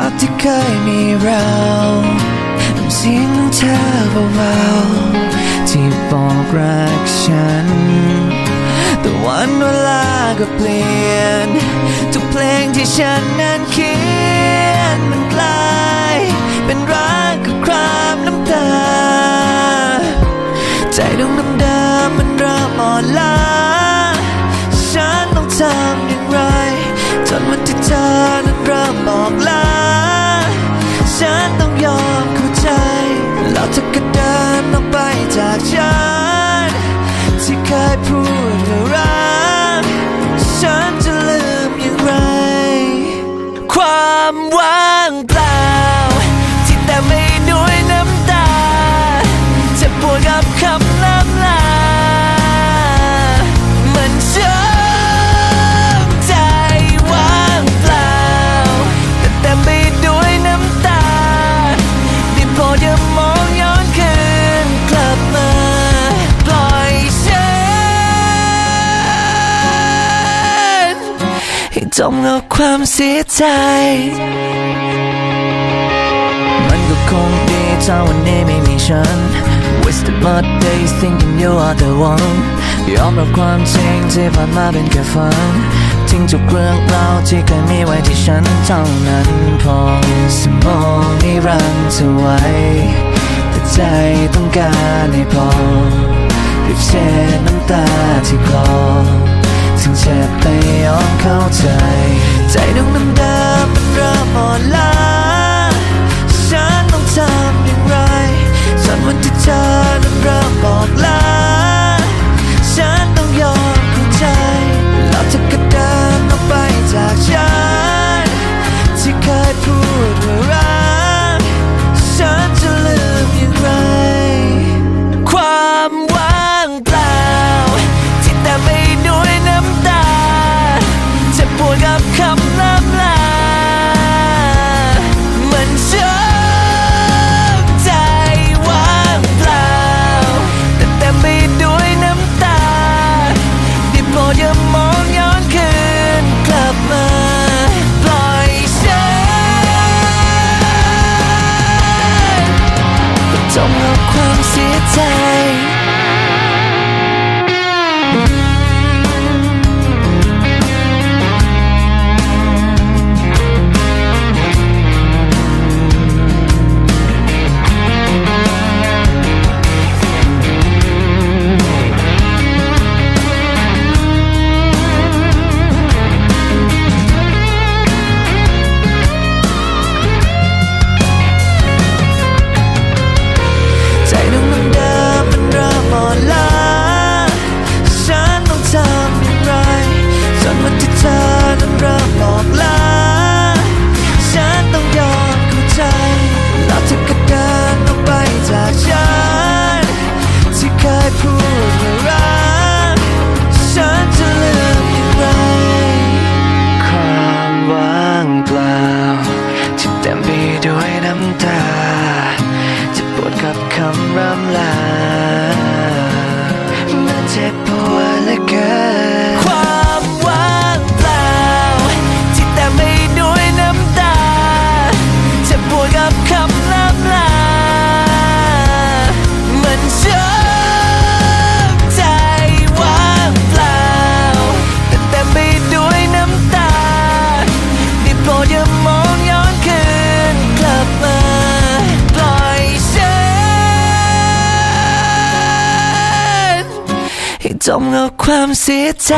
าพที่เคยมีเราน้ำเสียงของเธอเบาๆที่บอกรักฉัน แต่วันเวลาก็เปลี่ยน ทุกเพลงที่ฉันนั้นเขียนมันกลายเป็นรักกับความน้ำตา ใจดวงเดิมมันเริ่มอ่อนล้าฉันต้องทำอย่างไรจนวันที่เธอนั้นเริ่มบอกลา ฉันต้องยอมเข้าใจ แล้วเธอก็เดินออกไปจากฉัน ที่เคยพูดว่ารักฉันจะลืมอย่างไร ความหวัง จมกับความเสียใจ มันก็คงดีถ้าวันนี้ไม่มีฉัน Wasted my days thinking you are the one ยอมรับความจริงที่ผ่านมาเป็นแค่ฝัน ทิ้งทุกเรื่องราวที่เคยมีไว้ที่ฉันเท่านั้นพอสมองนิรันเธอไว้ แต่ใจต้องการให้พอเรีบเช็ดน้ำตาที่คลอ ถึงเจ็บแต่ยอมเข้าใจ ใจดวงเดิมๆมันเริ่มอ่อนล้า มกับ จมกับความเสียใจ